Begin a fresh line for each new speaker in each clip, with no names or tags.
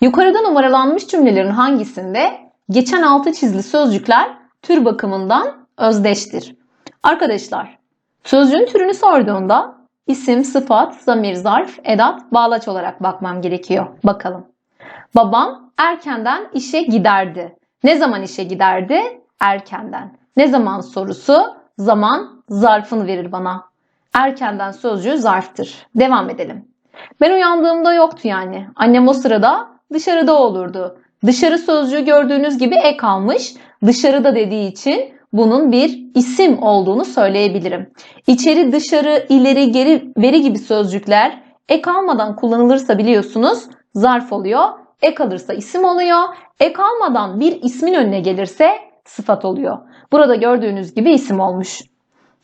Yukarıda numaralanmış cümlelerin hangisinde geçen altı çizili sözcükler tür bakımından özdeştir? Arkadaşlar, sözcüğün türünü sorduğunda isim, sıfat, zamir, zarf, edat, bağlaç olarak bakmam gerekiyor. Bakalım. Babam erkenden işe giderdi. Ne zaman işe giderdi? Erkenden. Ne zaman sorusu? Zaman zarfını verir bana. Erkenden sözcüğü zarftır. Devam edelim. Ben uyandığımda yoktu yani. Annem o sırada dışarıda olurdu. Dışarı sözcüğü gördüğünüz gibi ek almış. Dışarıda dediği için bunun bir isim olduğunu söyleyebilirim. İçeri, dışarı, ileri, geri, veri gibi sözcükler ek almadan kullanılırsa biliyorsunuz zarf oluyor. Ek alırsa isim oluyor. Ek almadan bir ismin önüne gelirse sıfat oluyor. Burada gördüğünüz gibi isim olmuş.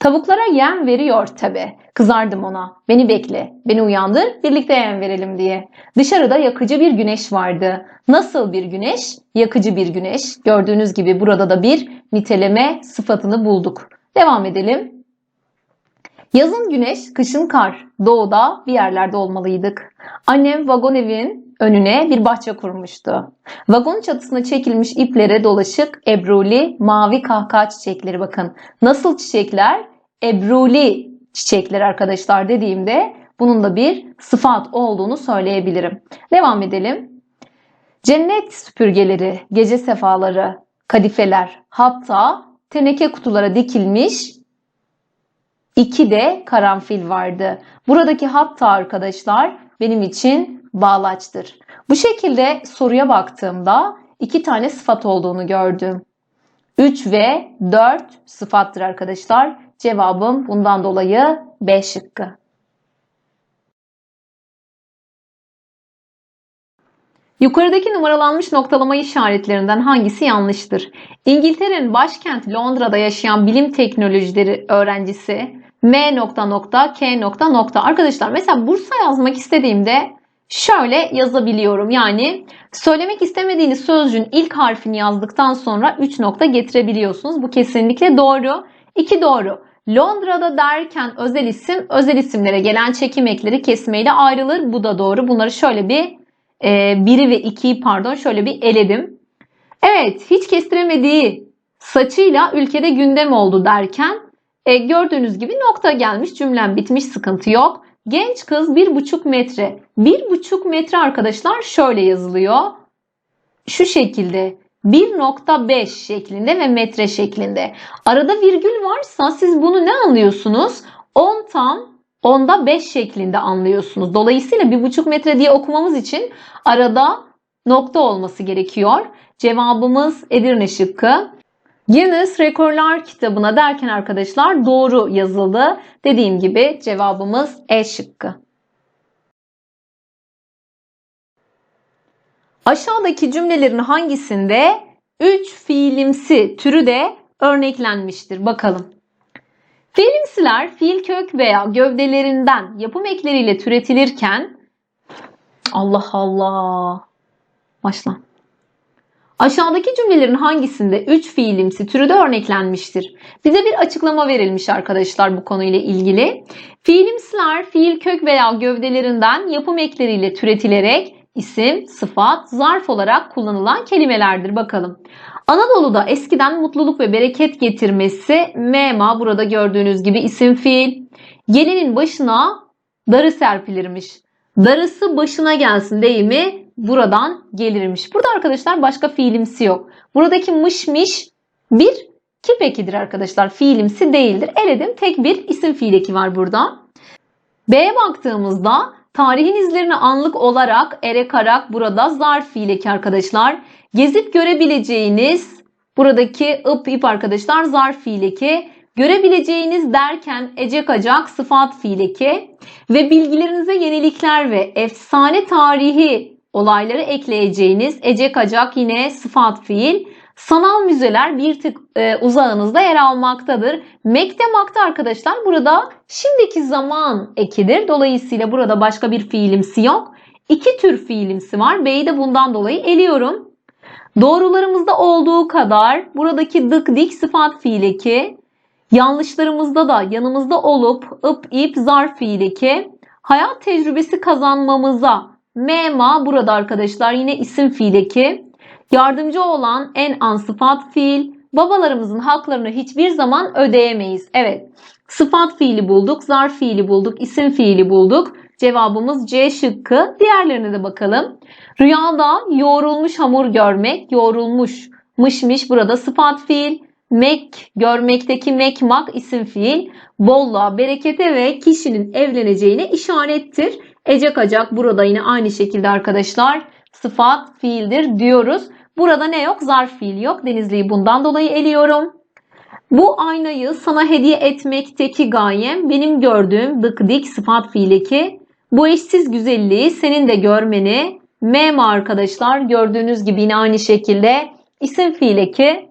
Tavuklara yem veriyor tabi. Kızardım ona. Beni bekle, beni uyandır, birlikte yem verelim diye. Dışarıda yakıcı bir güneş vardı. Nasıl bir güneş? Yakıcı bir güneş. Gördüğünüz gibi burada da bir niteleme sıfatını bulduk. Devam edelim. Yazın güneş, kışın kar. Doğuda bir yerlerde olmalıydık. Annem vagon evin önüne bir bahçe kurmuştu. Vagon çatısına çekilmiş iplere dolaşık ebruli mavi kahkaha çiçekleri bakın. Nasıl çiçekler? Ebruli çiçekler arkadaşlar dediğimde bunun da bir sıfat olduğunu söyleyebilirim. Devam edelim. Cennet süpürgeleri, gece sefaları, kadifeler hatta teneke kutulara dikilmiş iki de karanfil vardı. Buradaki hatta arkadaşlar benim için bağlaçtır. Bu şekilde soruya baktığımda iki tane sıfat olduğunu gördüm. 3 ve 4 sıfattır arkadaşlar. Cevabım bundan dolayı B şıkkı. Yukarıdaki numaralanmış noktalama işaretlerinden hangisi yanlıştır? İngiltere'nin başkenti Londra'da yaşayan bilim teknolojileri öğrencisi M nokta nokta K nokta nokta. Arkadaşlar mesela Bursa yazmak istediğimde şöyle yazabiliyorum. Yani söylemek istemediğiniz sözcüğün ilk harfini yazdıktan sonra 3 nokta getirebiliyorsunuz. Bu kesinlikle doğru. 2 doğru. Londra'da derken özel isim, özel isimlere gelen çekim ekleri kesmeyle ayrılır. Bu da doğru. Bunları şöyle bir e, biri ve ikiyi pardon şöyle bir eledim. Evet hiç kestiremediği saçıyla ülkede gündem oldu derken e, gördüğünüz gibi nokta gelmiş cümlem bitmiş sıkıntı yok. Genç kız bir buçuk metre. Bir buçuk metre arkadaşlar şöyle yazılıyor. Şu şekilde 1.5 şeklinde ve metre şeklinde. Arada virgül varsa siz bunu ne anlıyorsunuz? 10 tam onda 5 şeklinde anlıyorsunuz. Dolayısıyla 1.5 metre diye okumamız için arada nokta olması gerekiyor. Cevabımız Edirne şıkkı. Guinness Rekorlar kitabına derken arkadaşlar doğru yazılı. Dediğim gibi cevabımız E şıkkı. Aşağıdaki cümlelerin hangisinde 3 fiilimsi türü de örneklenmiştir? Bakalım. Fiilimsiler fiil kök veya gövdelerinden yapım ekleriyle türetilirken Allah Allah. Başla. Aşağıdaki cümlelerin hangisinde 3 fiilimsi türü de örneklenmiştir? Bize bir açıklama verilmiş arkadaşlar bu konuyla ilgili. Fiilimsiler fiil kök veya gövdelerinden yapım ekleriyle türetilerek isim, sıfat, zarf olarak kullanılan kelimelerdir. Bakalım. Anadolu'da eskiden mutluluk ve bereket getirmesi mema burada gördüğünüz gibi isim fiil. Gelinin başına darı serpilirmiş. Darısı başına gelsin değil mi? Buradan gelirmiş. Burada arkadaşlar başka fiilimsi yok. Buradaki mışmış bir kip ekidir arkadaşlar. Fiilimsi değildir. Eledim. Tek bir isim fiil eki var burada. B'ye baktığımızda tarihin izlerini anlık olarak erekarak burada zarf fiil eki arkadaşlar. Gezip görebileceğiniz buradaki ıp ip arkadaşlar zarf fiil eki. Görebileceğiniz derken ecek acak sıfat fiil eki ve bilgilerinize yenilikler ve efsane tarihi olayları ekleyeceğiniz ecek acak yine sıfat fiil. Sanal müzeler bir tık e, uzağınızda yer almaktadır. Mekte makta arkadaşlar burada şimdiki zaman ekidir. Dolayısıyla burada başka bir fiilimsi yok. İki tür fiilimsi var. B'yi de bundan dolayı eliyorum. Doğrularımızda olduğu kadar buradaki dık dik sıfat fiil eki. Yanlışlarımızda da yanımızda olup ıp ip zarf fiil. Hayat tecrübesi kazanmamıza mema burada arkadaşlar yine isim fiil eki. Yardımcı olan en an sıfat fiil. Babalarımızın haklarını hiçbir zaman ödeyemeyiz. Evet. Sıfat fiili bulduk, zarf fiili bulduk, isim fiili bulduk. Cevabımız C şıkkı. Diğerlerine de bakalım. Rüyada yoğrulmuş hamur görmek, yoğrulmuş, mışmış burada sıfat fiil. Mek, görmekteki mekmak isim fiil. Bolluğa, berekete ve kişinin evleneceğine işarettir. Ecek acak burada yine aynı şekilde arkadaşlar sıfat fiildir diyoruz. Burada ne yok? Zarf fiil yok. Denizli'yi bundan dolayı eliyorum. Bu aynayı sana hediye etmekteki gayem benim gördüğüm dık dik sıfat fiileki. Bu eşsiz güzelliği senin de görmeni mema arkadaşlar gördüğünüz gibi yine aynı şekilde isim fiileki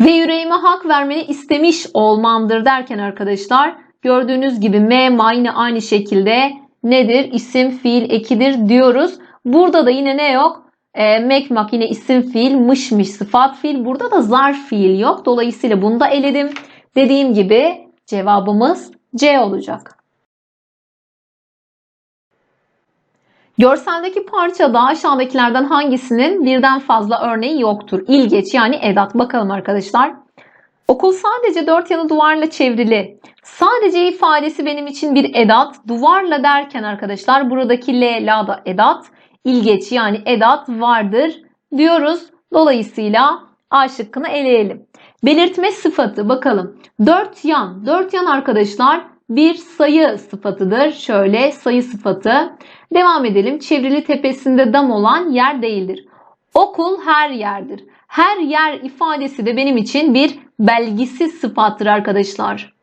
ve yüreğime hak vermeni istemiş olmamdır derken arkadaşlar gördüğünüz gibi mema yine aynı şekilde nedir? İsim fiil ekidir diyoruz. Burada da yine ne yok? E, mekmak yine isim fiil, mışmış sıfat fiil. Burada da zarf fiil yok. Dolayısıyla bunu da eledim. Dediğim gibi cevabımız C olacak. Görseldeki parçada aşağıdakilerden hangisinin birden fazla örneği yoktur? İlgeç yani edat. Bakalım arkadaşlar. Okul sadece dört yanı duvarla çevrili. Sadece ifadesi benim için bir edat. Duvarla derken arkadaşlar buradaki L, la da edat. İlgeç yani edat vardır diyoruz. Dolayısıyla A şıkkını eleyelim. Belirtme sıfatı bakalım. Dört yan. Dört yan arkadaşlar bir sayı sıfatıdır. Şöyle sayı sıfatı. Devam edelim. Çevrili tepesinde dam olan yer değildir. Okul her yerdir. Her yer ifadesi de benim için bir belgisiz sıfattır arkadaşlar.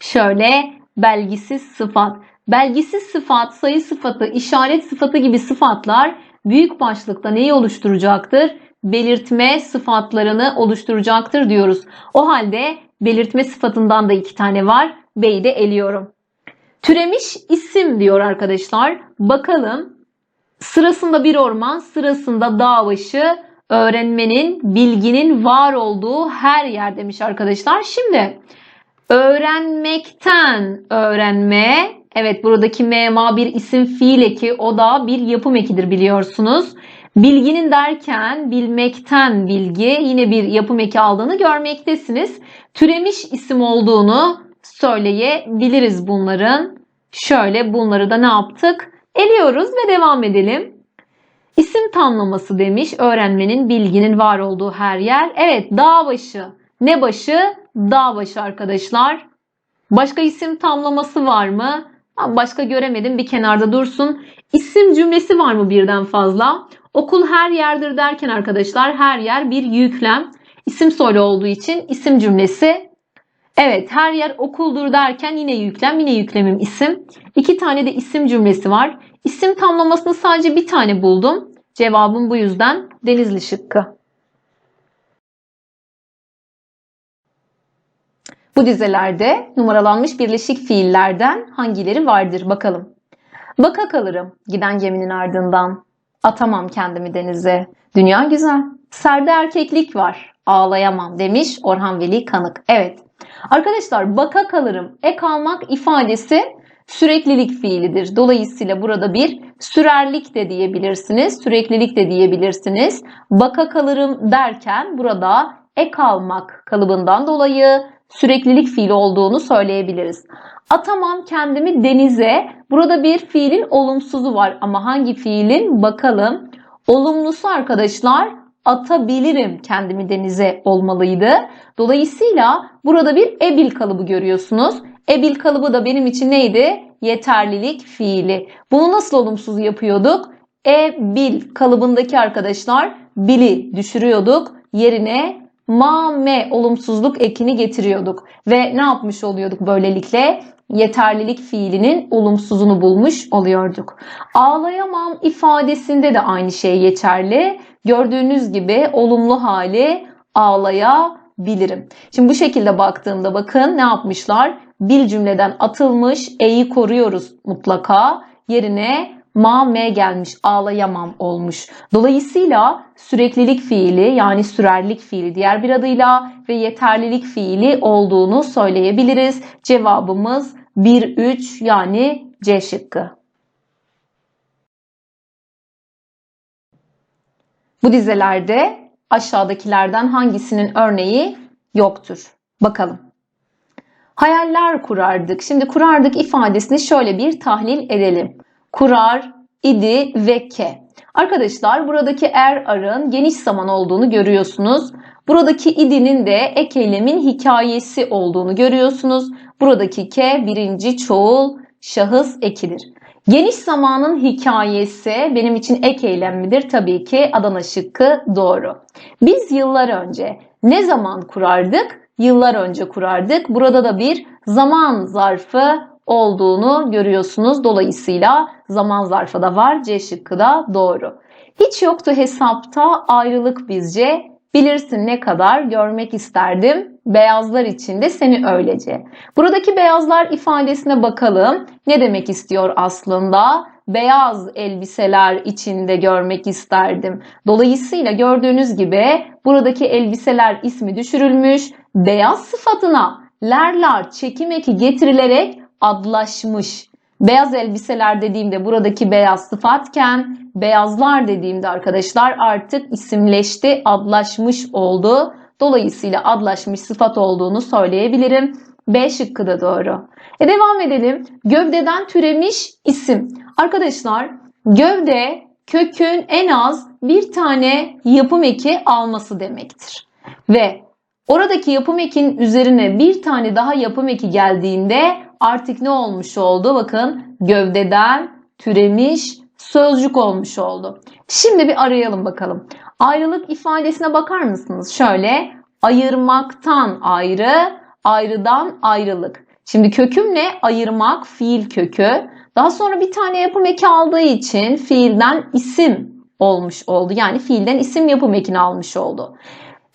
Şöyle belgisiz sıfat. Belgisiz sıfat, sayı sıfatı, işaret sıfatı gibi sıfatlar büyük başlıkta neyi oluşturacaktır? Belirtme sıfatlarını oluşturacaktır diyoruz. O halde belirtme sıfatından da iki tane var. B'yi de eliyorum. Türemiş isim diyor arkadaşlar. Bakalım sırasında bir orman, sırasında dağ başı, öğrenmenin, bilginin var olduğu her yer demiş arkadaşlar. Şimdi öğrenmekten öğrenme. Evet buradaki mema bir isim fiil eki. O da bir yapım ekidir biliyorsunuz. Bilginin derken bilmekten bilgi yine bir yapım eki aldığını görmektesiniz. Türemiş isim olduğunu söyleyebiliriz bunların. Şöyle bunları da ne yaptık? Eliyoruz ve devam edelim. İsim tamlaması demiş. Öğrenmenin, bilginin var olduğu her yer. Evet dağ başı. Ne başı? Dağ başı arkadaşlar. Başka isim tamlaması var mı? Başka göremedim bir kenarda dursun. İsim cümlesi var mı birden fazla? Okul her yerdir derken arkadaşlar her yer bir yüklem. İsim soru olduğu için isim cümlesi. Evet her yer okuldur derken yine yüklem yine yüklemim isim. İki tane de isim cümlesi var. İsim tamlamasını sadece bir tane buldum. Cevabım bu yüzden Denizli şıkkı. Bu dizelerde numaralanmış birleşik fiillerden hangileri vardır bakalım. Baka kalırım giden geminin ardından. Atamam kendimi denize. Dünya güzel. Serde erkeklik var. Ağlayamam demiş Orhan Veli Kanık. Evet. Arkadaşlar baka kalırım. Ek almak ifadesi süreklilik fiilidir. Dolayısıyla burada bir sürerlik de diyebilirsiniz. Süreklilik de diyebilirsiniz. Baka kalırım derken burada ek almak kalıbından dolayı süreklilik fiili olduğunu söyleyebiliriz. Atamam kendimi denize. Burada bir fiilin olumsuzu var ama hangi fiilin bakalım. Olumlusu arkadaşlar atabilirim kendimi denize olmalıydı. Dolayısıyla burada bir ebil kalıbı görüyorsunuz. Ebil kalıbı da benim için neydi? Yeterlilik fiili. Bunu nasıl olumsuz yapıyorduk? E-bil kalıbındaki arkadaşlar bili düşürüyorduk. Yerine ma me olumsuzluk ekini getiriyorduk. Ve ne yapmış oluyorduk böylelikle? Yeterlilik fiilinin olumsuzunu bulmuş oluyorduk. Ağlayamam ifadesinde de aynı şey geçerli. Gördüğünüz gibi olumlu hali ağlayabilirim. Şimdi bu şekilde baktığımda bakın ne yapmışlar? Bil cümleden atılmış, e'yi koruyoruz mutlaka. Yerine ma me gelmiş ağlayamam olmuş. Dolayısıyla süreklilik fiili yani sürerlik fiili diğer bir adıyla ve yeterlilik fiili olduğunu söyleyebiliriz. Cevabımız 1-3 yani C şıkkı. Bu dizelerde aşağıdakilerden hangisinin örneği yoktur? Bakalım. Hayaller kurardık. Şimdi kurardık ifadesini şöyle bir tahlil edelim. Kurar, idi ve ke. Arkadaşlar buradaki er arın geniş zaman olduğunu görüyorsunuz. Buradaki idinin de ek hikayesi olduğunu görüyorsunuz. Buradaki ke birinci çoğul şahıs ekidir. Geniş zamanın hikayesi benim için ek eylem midir? Tabii ki Adana şıkkı doğru. Biz yıllar önce ne zaman kurardık? Yıllar önce kurardık. Burada da bir zaman zarfı olduğunu görüyorsunuz. Dolayısıyla zaman zarfı da var. C şıkkı da doğru. Hiç yoktu hesapta ayrılık bizce. Bilirsin ne kadar görmek isterdim. Beyazlar içinde seni öylece. Buradaki beyazlar ifadesine bakalım. Ne demek istiyor aslında? Beyaz elbiseler içinde görmek isterdim. Dolayısıyla gördüğünüz gibi buradaki elbiseler ismi düşürülmüş. Beyaz sıfatına lerlar çekim eki getirilerek adlaşmış. Beyaz elbiseler dediğimde buradaki beyaz sıfatken beyazlar dediğimde arkadaşlar artık isimleşti, adlaşmış oldu. Dolayısıyla adlaşmış sıfat olduğunu söyleyebilirim. B şıkkı da doğru. E devam edelim. Gövdeden türemiş isim. Arkadaşlar gövde kökün en az bir tane yapım eki alması demektir. Ve oradaki yapım ekinin üzerine bir tane daha yapım eki geldiğinde artık ne olmuş oldu? Bakın gövdeden türemiş sözcük olmuş oldu. Şimdi bir arayalım bakalım. Ayrılık ifadesine bakar mısınız? Şöyle ayırmaktan ayrı, ayrıdan ayrılık. Şimdi köküm ne? Ayırmak fiil kökü. Daha sonra bir tane yapım eki aldığı için fiilden isim olmuş oldu. Yani fiilden isim yapım ekini almış oldu.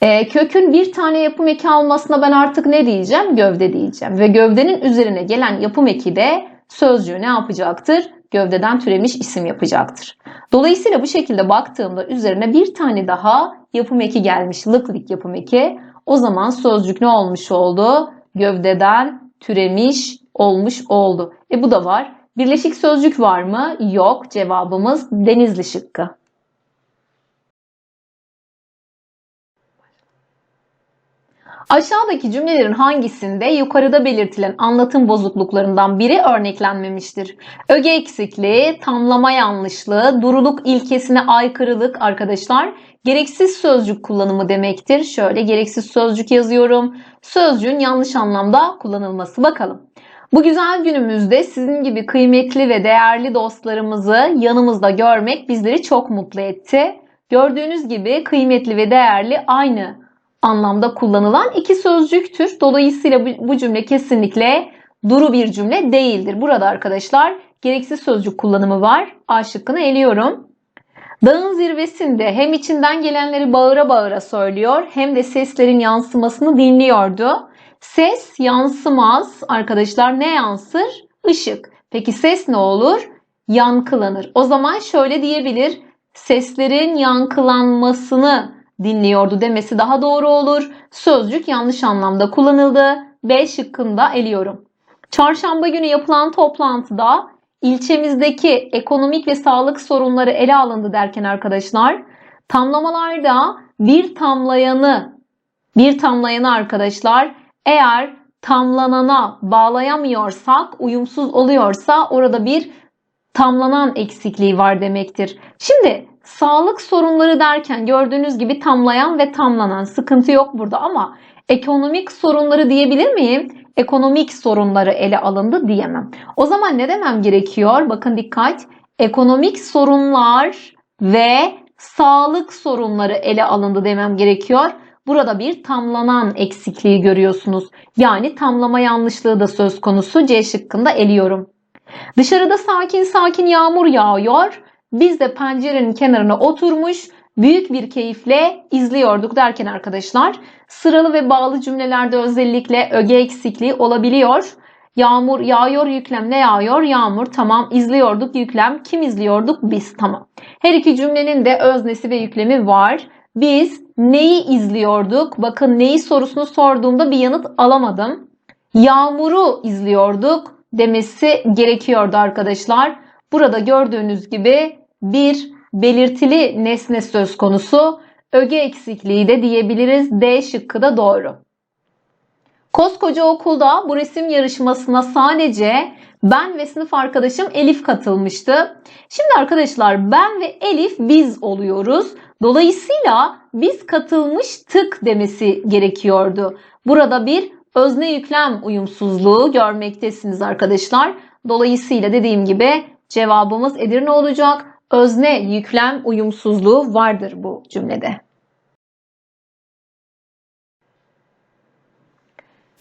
E, kökün bir tane yapım eki almasına ben artık ne diyeceğim? Gövde diyeceğim. Ve gövdenin üzerine gelen yapım eki de sözcüğü ne yapacaktır? Gövdeden türemiş isim yapacaktır. Dolayısıyla bu şekilde baktığımda üzerine bir tane daha yapım eki gelmiş. Lıklık yapım eki. O zaman sözcük ne olmuş oldu? Gövdeden türemiş olmuş oldu. E bu da var. Birleşik sözcük var mı? Yok. Cevabımız Denizli şıkkı. Aşağıdaki cümlelerin hangisinde yukarıda belirtilen anlatım bozukluklarından biri örneklenmemiştir? Öge eksikliği, tamlama yanlışlığı, duruluk ilkesine aykırılık arkadaşlar gereksiz sözcük kullanımı demektir. Şöyle gereksiz sözcük yazıyorum. Sözcüğün yanlış anlamda kullanılması bakalım. Bu güzel günümüzde sizin gibi kıymetli ve değerli dostlarımızı yanımızda görmek bizleri çok mutlu etti. Gördüğünüz gibi kıymetli ve değerli aynı anlamda kullanılan iki sözcüktür. Dolayısıyla bu cümle kesinlikle duru bir cümle değildir. Burada arkadaşlar gereksiz sözcük kullanımı var. A şıkkını eliyorum. Dağın zirvesinde hem içinden gelenleri bağıra bağıra söylüyor hem de seslerin yansımasını dinliyordu. Ses yansımaz arkadaşlar ne yansır? Işık. Peki ses ne olur? Yankılanır. O zaman şöyle diyebilir. Seslerin yankılanmasını dinliyordu demesi daha doğru olur. Sözcük yanlış anlamda kullanıldı. B şıkkında eliyorum. Çarşamba günü yapılan toplantıda ilçemizdeki ekonomik ve sağlık sorunları ele alındı derken arkadaşlar tamlamalarda bir tamlayanı bir tamlayanı arkadaşlar eğer tamlanana bağlayamıyorsak, uyumsuz oluyorsa orada bir tamlanan eksikliği var demektir. Şimdi Sağlık sorunları derken gördüğünüz gibi tamlayan ve tamlanan sıkıntı yok burada ama ekonomik sorunları diyebilir miyim? Ekonomik sorunları ele alındı diyemem. O zaman ne demem gerekiyor? Bakın dikkat. Ekonomik sorunlar ve sağlık sorunları ele alındı demem gerekiyor. Burada bir tamlanan eksikliği görüyorsunuz. Yani tamlama yanlışlığı da söz konusu. C şıkkında eliyorum. Dışarıda sakin sakin yağmur yağıyor. Biz de pencerenin kenarına oturmuş büyük bir keyifle izliyorduk derken arkadaşlar sıralı ve bağlı cümlelerde özellikle öge eksikliği olabiliyor. Yağmur yağıyor yüklem ne yağıyor? Yağmur tamam izliyorduk yüklem kim izliyorduk? Biz tamam. Her iki cümlenin de öznesi ve yüklemi var. Biz neyi izliyorduk? Bakın neyi sorusunu sorduğumda bir yanıt alamadım. Yağmuru izliyorduk demesi gerekiyordu arkadaşlar. Burada gördüğünüz gibi bir belirtili nesne söz konusu. Öge eksikliği de diyebiliriz. D şıkkı da doğru. Koskoca okulda bu resim yarışmasına sadece ben ve sınıf arkadaşım Elif katılmıştı. Şimdi arkadaşlar ben ve Elif biz oluyoruz. Dolayısıyla biz katılmıştık demesi gerekiyordu. Burada bir özne yüklem uyumsuzluğu görmektesiniz arkadaşlar. Dolayısıyla dediğim gibi cevabımız Edirne olacak. Özne yüklem uyumsuzluğu vardır bu cümlede.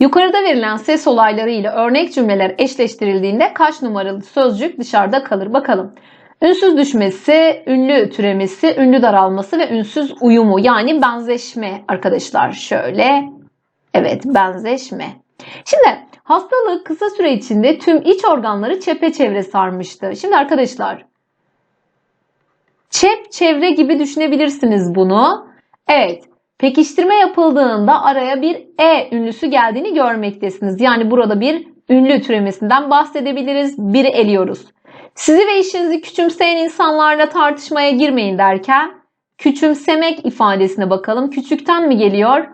Yukarıda verilen ses olayları ile örnek cümleler eşleştirildiğinde kaç numaralı sözcük dışarıda kalır bakalım. Ünsüz düşmesi, ünlü türemesi, ünlü daralması ve ünsüz uyumu yani benzeşme arkadaşlar. Şöyle evet benzeşme. Şimdi hastalık kısa süre içinde tüm iç organları çepeçevre sarmıştı. Şimdi arkadaşlar çep çevre gibi düşünebilirsiniz bunu. Evet Pekiştirme yapıldığında araya bir E ünlüsü geldiğini görmektesiniz. Yani burada bir ünlü türemesinden bahsedebiliriz. Biri eliyoruz. Sizi ve işinizi küçümseyen insanlarla tartışmaya girmeyin derken küçümsemek ifadesine bakalım. Küçükten mi geliyor?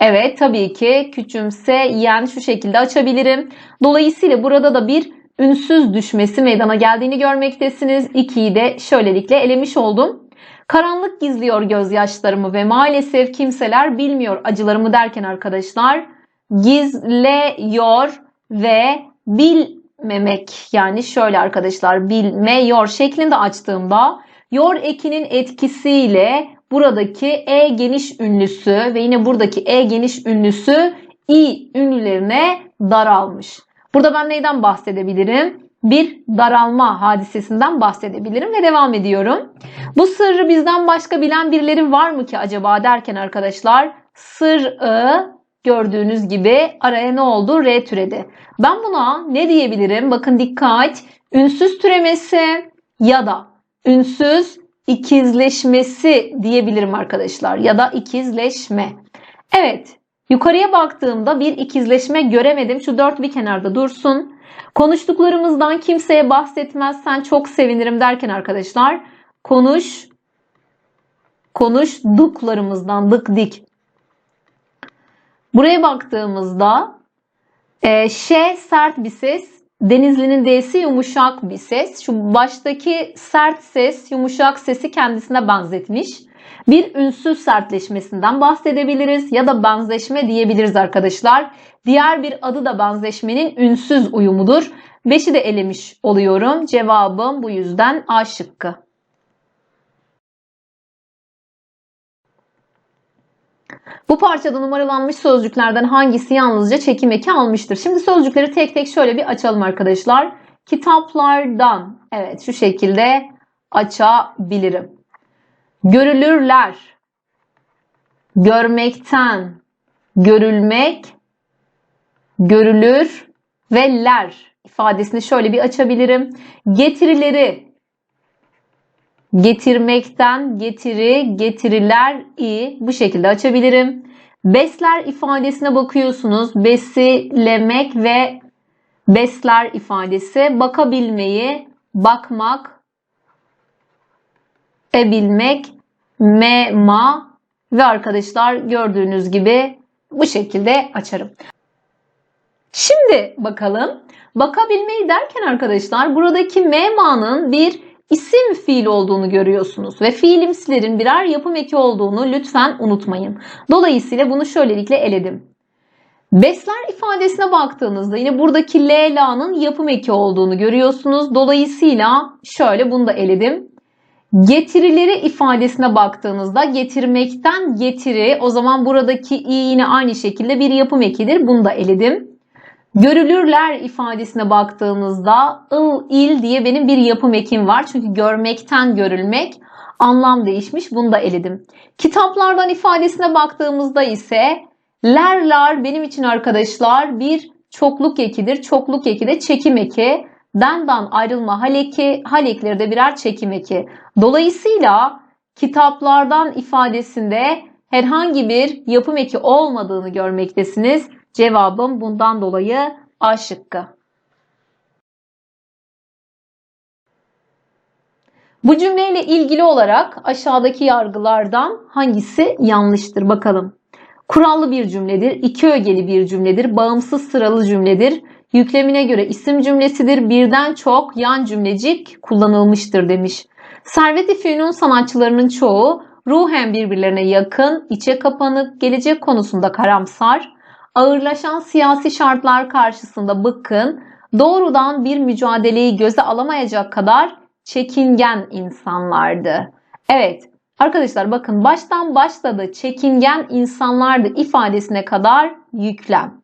Evet tabii ki küçümseyen şu şekilde açabilirim. Dolayısıyla burada da bir ünsüz düşmesi meydana geldiğini görmektesiniz. 2'yi de şöylelikle elemiş oldum. Karanlık gizliyor gözyaşlarımı ve maalesef kimseler bilmiyor acılarımı derken arkadaşlar gizliyor ve bilmemek yani şöyle arkadaşlar bilmiyor şeklinde açtığımda yor ekinin etkisiyle buradaki e geniş ünlüsü ve yine buradaki e geniş ünlüsü i ünlülerine daralmış. Burada ben neyden bahsedebilirim? bir daralma hadisesinden bahsedebilirim ve devam ediyorum. Bu sırrı bizden başka bilen birileri var mı ki acaba derken arkadaşlar sırrı gördüğünüz gibi araya ne oldu? R türedi. Ben buna ne diyebilirim? Bakın dikkat. Ünsüz türemesi ya da ünsüz ikizleşmesi diyebilirim arkadaşlar. Ya da ikizleşme. Evet. Yukarıya baktığımda bir ikizleşme göremedim. Şu dört bir kenarda dursun. Konuştuklarımızdan kimseye bahsetmezsen çok sevinirim derken arkadaşlar konuş konuştuklarımızdan dık dik. Buraya baktığımızda e, ş sert bir ses, Denizli'nin D'si yumuşak bir ses. Şu baştaki sert ses, yumuşak sesi kendisine benzetmiş. Bir ünsüz sertleşmesinden bahsedebiliriz ya da benzeşme diyebiliriz arkadaşlar. Diğer bir adı da benzeşmenin ünsüz uyumudur. 5'i de elemiş oluyorum. Cevabım bu yüzden A şıkkı. Bu parçada numaralanmış sözcüklerden hangisi yalnızca çekim eki almıştır? Şimdi sözcükleri tek tek şöyle bir açalım arkadaşlar. Kitaplardan. Evet şu şekilde açabilirim. Görülürler. Görmekten. Görülmek. Görülür. Ve ler ifadesini şöyle bir açabilirim. Getirileri getirmekten getiri, getiriler i bu şekilde açabilirim. Besler ifadesine bakıyorsunuz. Besilemek ve besler ifadesi bakabilmeyi, bakmak, ebilmek, mema ve arkadaşlar gördüğünüz gibi bu şekilde açarım. Şimdi bakalım. Bakabilmeyi derken arkadaşlar buradaki mema'nın bir isim fiil olduğunu görüyorsunuz ve fiilimsilerin birer yapım eki olduğunu lütfen unutmayın. Dolayısıyla bunu şöylelikle eledim. Besler ifadesine baktığınızda yine buradaki Leyla'nın yapım eki olduğunu görüyorsunuz. Dolayısıyla şöyle bunu da eledim. Getirileri ifadesine baktığınızda getirmekten getiri o zaman buradaki i yine aynı şekilde bir yapım ekidir. Bunu da eledim. Görülürler ifadesine baktığınızda ıl il diye benim bir yapım ekim var. Çünkü görmekten görülmek anlam değişmiş. Bunu da eledim. Kitaplardan ifadesine baktığımızda ise lerlar benim için arkadaşlar bir çokluk ekidir. Çokluk eki de çekim eki. Dendan ayrılma haleki, halekleri birer çekim eki. Dolayısıyla kitaplardan ifadesinde herhangi bir yapım eki olmadığını görmektesiniz. Cevabım bundan dolayı A şıkkı. Bu cümleyle ilgili olarak aşağıdaki yargılardan hangisi yanlıştır bakalım. Kurallı bir cümledir, iki ögeli bir cümledir, bağımsız sıralı cümledir, yüklemine göre isim cümlesidir, birden çok yan cümlecik kullanılmıştır demiş. Servet-i Fünun sanatçılarının çoğu ruhen birbirlerine yakın, içe kapanık, gelecek konusunda karamsar, ağırlaşan siyasi şartlar karşısında bıkkın, doğrudan bir mücadeleyi göze alamayacak kadar çekingen insanlardı. Evet, arkadaşlar bakın baştan başladı çekingen insanlardı ifadesine kadar yüklem.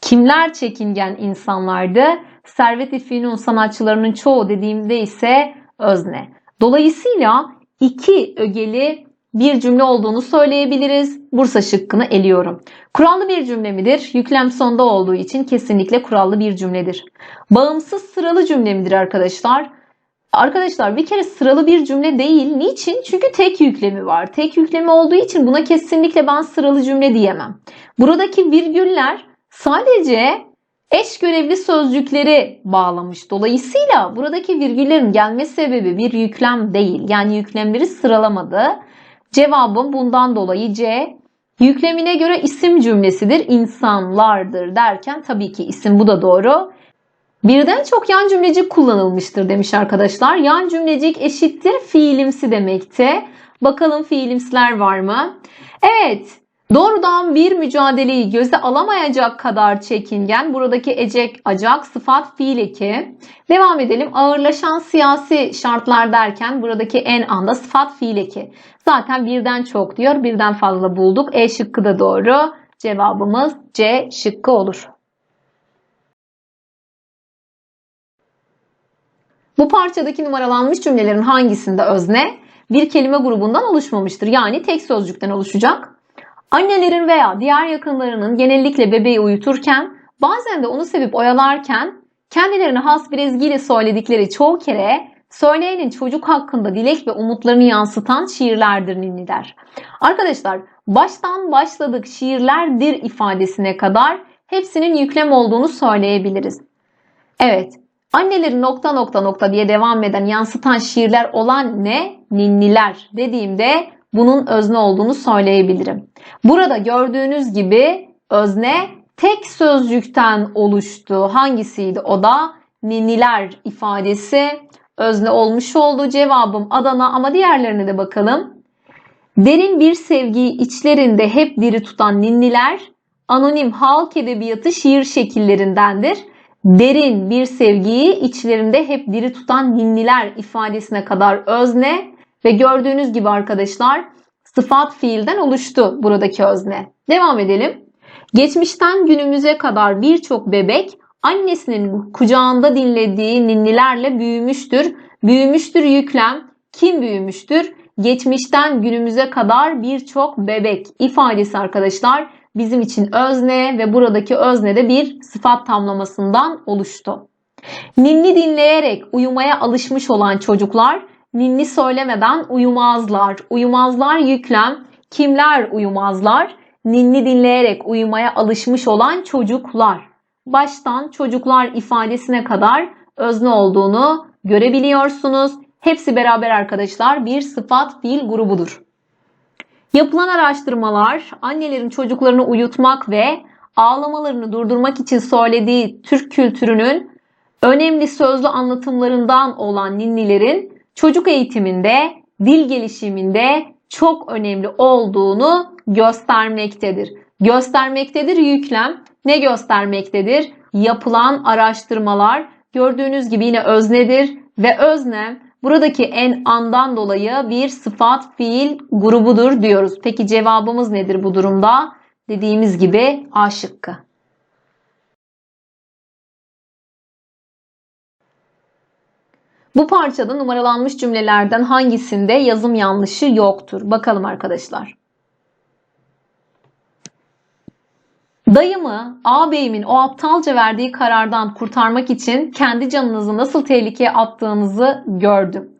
Kimler çekingen insanlardı? Servet-i sanatçılarının çoğu dediğimde ise özne. Dolayısıyla iki ögeli bir cümle olduğunu söyleyebiliriz. Bursa şıkkını eliyorum. Kurallı bir cümle midir? Yüklem sonda olduğu için kesinlikle kurallı bir cümledir. Bağımsız sıralı cümle midir arkadaşlar? Arkadaşlar bir kere sıralı bir cümle değil. Niçin? Çünkü tek yüklemi var. Tek yüklemi olduğu için buna kesinlikle ben sıralı cümle diyemem. Buradaki virgüller sadece eş görevli sözcükleri bağlamış. Dolayısıyla buradaki virgüllerin gelme sebebi bir yüklem değil. Yani yüklemleri sıralamadı. Cevabım bundan dolayı C. Yüklemine göre isim cümlesidir. insanlardır derken tabii ki isim bu da doğru. Birden çok yan cümlecik kullanılmıştır demiş arkadaşlar. Yan cümlecik eşittir fiilimsi demekti. Bakalım fiilimsiler var mı? Evet. Doğrudan bir mücadeleyi göze alamayacak kadar çekingen. Buradaki ecek, acak, sıfat, fiil eki. Devam edelim. Ağırlaşan siyasi şartlar derken buradaki en anda sıfat, fiil eki. Zaten birden çok diyor. Birden fazla bulduk. E şıkkı da doğru. Cevabımız C şıkkı olur. Bu parçadaki numaralanmış cümlelerin hangisinde özne bir kelime grubundan oluşmamıştır? Yani tek sözcükten oluşacak. Annelerin veya diğer yakınlarının genellikle bebeği uyuturken bazen de onu sevip oyalarken kendilerine has bir ezgiyle söyledikleri çoğu kere söyleyenin çocuk hakkında dilek ve umutlarını yansıtan şiirlerdir ninniler. Arkadaşlar baştan başladık şiirlerdir ifadesine kadar hepsinin yüklem olduğunu söyleyebiliriz. Evet Annelerin nokta nokta nokta diye devam eden yansıtan şiirler olan ne? Ninniler dediğimde bunun özne olduğunu söyleyebilirim. Burada gördüğünüz gibi özne tek sözcükten oluştu. Hangisiydi o da? Ninniler ifadesi özne olmuş oldu. Cevabım Adana ama diğerlerine de bakalım. Derin bir sevgiyi içlerinde hep diri tutan ninniler anonim halk edebiyatı şiir şekillerindendir derin bir sevgiyi içlerinde hep diri tutan ninniler ifadesine kadar özne ve gördüğünüz gibi arkadaşlar sıfat fiilden oluştu buradaki özne. Devam edelim. Geçmişten günümüze kadar birçok bebek annesinin kucağında dinlediği ninnilerle büyümüştür. Büyümüştür yüklem. Kim büyümüştür? Geçmişten günümüze kadar birçok bebek ifadesi arkadaşlar bizim için özne ve buradaki özne de bir sıfat tamlamasından oluştu. Ninni dinleyerek uyumaya alışmış olan çocuklar ninni söylemeden uyumazlar. Uyumazlar yüklem. Kimler uyumazlar? Ninni dinleyerek uyumaya alışmış olan çocuklar. Baştan çocuklar ifadesine kadar özne olduğunu görebiliyorsunuz. Hepsi beraber arkadaşlar bir sıfat fiil grubudur. Yapılan araştırmalar annelerin çocuklarını uyutmak ve ağlamalarını durdurmak için söylediği Türk kültürünün önemli sözlü anlatımlarından olan ninnilerin çocuk eğitiminde, dil gelişiminde çok önemli olduğunu göstermektedir. Göstermektedir yüklem. Ne göstermektedir? Yapılan araştırmalar gördüğünüz gibi yine öznedir ve öznem Buradaki en andan dolayı bir sıfat fiil grubudur diyoruz. Peki cevabımız nedir bu durumda? Dediğimiz gibi A şıkkı. Bu parçada numaralanmış cümlelerden hangisinde yazım yanlışı yoktur? Bakalım arkadaşlar. Dayımı ağabeyimin o aptalca verdiği karardan kurtarmak için kendi canınızı nasıl tehlikeye attığınızı gördüm.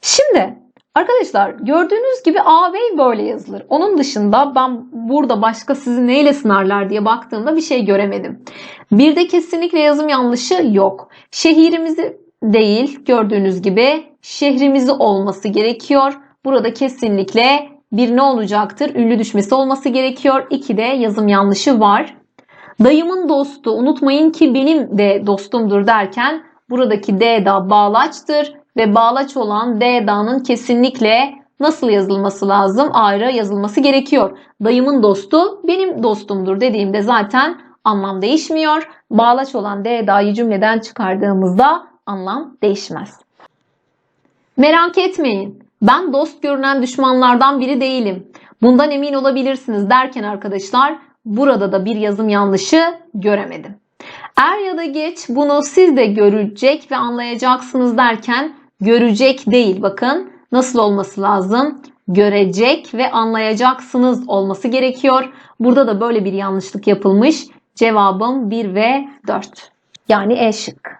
Şimdi arkadaşlar gördüğünüz gibi ağabey böyle yazılır. Onun dışında ben burada başka sizi neyle sınarlar diye baktığımda bir şey göremedim. Bir de kesinlikle yazım yanlışı yok. Şehirimizi değil gördüğünüz gibi şehrimizi olması gerekiyor. Burada kesinlikle bir ne olacaktır? Ünlü düşmesi olması gerekiyor. İki de yazım yanlışı var. Dayımın dostu unutmayın ki benim de dostumdur derken buradaki D da bağlaçtır ve bağlaç olan D da'nın kesinlikle nasıl yazılması lazım? Ayrı yazılması gerekiyor. Dayımın dostu benim dostumdur dediğimde zaten anlam değişmiyor. Bağlaç olan D da'yı cümleden çıkardığımızda anlam değişmez. Merak etmeyin. Ben dost görünen düşmanlardan biri değilim. Bundan emin olabilirsiniz derken arkadaşlar burada da bir yazım yanlışı göremedim. Er ya da geç bunu siz de görecek ve anlayacaksınız derken görecek değil bakın nasıl olması lazım? Görecek ve anlayacaksınız olması gerekiyor. Burada da böyle bir yanlışlık yapılmış. Cevabım 1 ve 4. Yani E şıkkı.